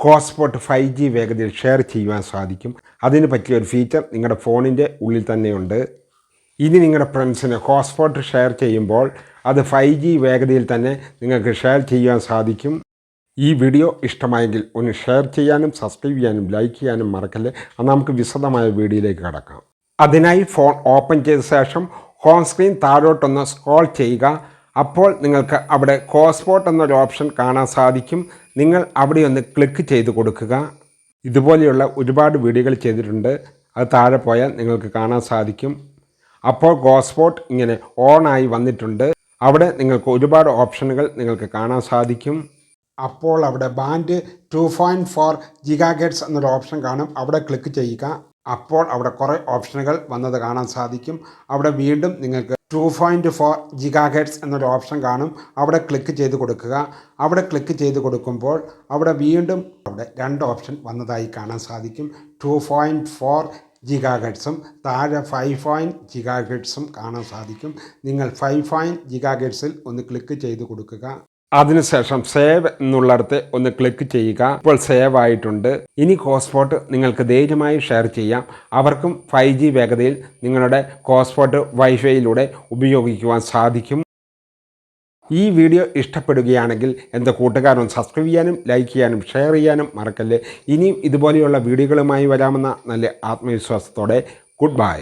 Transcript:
കോസ്പോട്ട് five G വേഗതയിൽ share ചെയ്യുവാൻ സാധിക്കും. അതിന് പറ്റിയ ഒരു ഫീച്ചർ നിങ്ങളുടെ ഫോണിന്റെ ഉള്ളിൽ തന്നെയുണ്ട്. ഇനി നിങ്ങളുടെ ഫ്രണ്ട്സിന് ഹോട്ട്സ്പോട്ട് ഷെയർ ചെയ്യുമ്പോൾ അത് ഫൈവ് ജി വേഗതയിൽ തന്നെ നിങ്ങൾക്ക് ഷെയർ ചെയ്യുവാൻ സാധിക്കും. ഈ വീഡിയോ ഇഷ്ടമായെങ്കിൽ ഒന്ന് ഷെയർ ചെയ്യാനും സബ്സ്ക്രൈബ് ചെയ്യാനും ലൈക്ക് ചെയ്യാനും മറക്കല്ലേ? അത് നമുക്ക് വിശദമായ വീഡിയോയിലേക്ക് കടക്കാം. അതിനായി ഫോൺ ഓപ്പൺ ചെയ്ത ശേഷം ഹോം സ്ക്രീൻ താഴോട്ടൊന്ന് സ്ക്രോൾ ചെയ്യുക. അപ്പോൾ നിങ്ങൾക്ക് അവിടെ കോസ്പോട്ട് എന്നൊരു ഓപ്ഷൻ കാണാൻ സാധിക്കും. നിങ്ങൾ അവിടെ ഒന്ന് ക്ലിക്ക് ചെയ്ത് കൊടുക്കുക. ഇതുപോലെയുള്ള ഒരുപാട് വീഡിയോകൾ ചെയ്തിട്ടുണ്ട്. അത് താഴെ പോയാൽ നിങ്ങൾക്ക് കാണാൻ സാധിക്കും. അപ്പോൾ ഗോസ്പോട്ട് ഇങ്ങനെ ഓണായി വന്നിട്ടുണ്ട്. അവിടെ നിങ്ങൾക്ക് ഒരുപാട് ഓപ്ഷനുകൾ നിങ്ങൾക്ക് കാണാൻ സാധിക്കും. അപ്പോൾ അവിടെ band two point four gigahertz എന്നൊരു ഓപ്ഷൻ കാണും. അവിടെ ക്ലിക്ക് ചെയ്യുക. അപ്പോൾ അവിടെ കുറേ ഓപ്ഷനുകൾ വന്നത് കാണാൻ സാധിക്കും. അവിടെ വീണ്ടും നിങ്ങൾക്ക് ടു പോയിന്റ് ഫോർ ജിഗാഗെറ്റ്സ് എന്നൊരു ഓപ്ഷൻ കാണും. അവിടെ ക്ലിക്ക് ചെയ്ത് കൊടുക്കുക. അവിടെ ക്ലിക്ക് ചെയ്ത് കൊടുക്കുമ്പോൾ അവിടെ വീണ്ടും അവിടെ രണ്ട് ഓപ്ഷൻ വന്നതായി കാണാൻ സാധിക്കും. ടു പോയിന്റ് ഫോർ ജിഗാഗട്സും താഴെ ഫൈവ് പോയിന്റ് ജിഗാഗട്സും കാണാൻ സാധിക്കും. നിങ്ങൾ ഫൈവ് പോയിന്റ് ജിഗാഗട്സിൽ ഒന്ന് ക്ലിക്ക് ചെയ്ത് കൊടുക്കുക. അതിനുശേഷം സേവ് എന്നുള്ളിടത്ത് ഒന്ന് ക്ലിക്ക് ചെയ്യുക. ഇപ്പോൾ സേവ് ആയിട്ടുണ്ട്. ഇനി ഹോട്ട്സ്പോട്ട് നിങ്ങൾക്ക് ധൈര്യമായി ഷെയർ ചെയ്യാം. അവർക്കും ഫൈവ് ജി വേഗതയിൽ നിങ്ങളുടെ ഹോട്ട്സ്പോട്ട് വൈഫൈയിലൂടെ ഉപയോഗിക്കുവാൻ സാധിക്കും. ഈ വീഡിയോ ഇഷ്ടപ്പെടുകയാണെങ്കിൽ എന്റെ കൂട്ടുകാരൻ സബ്സ്ക്രൈബ് ചെയ്യാനും ലൈക്ക് ചെയ്യാനും ഷെയർ ചെയ്യാനും മറക്കല്ലേ. ഇനിയും ഇതുപോലെയുള്ള വീഡിയോകളുമായി വരാമെന്ന നല്ല ആത്മവിശ്വാസത്തോടെ. Good bye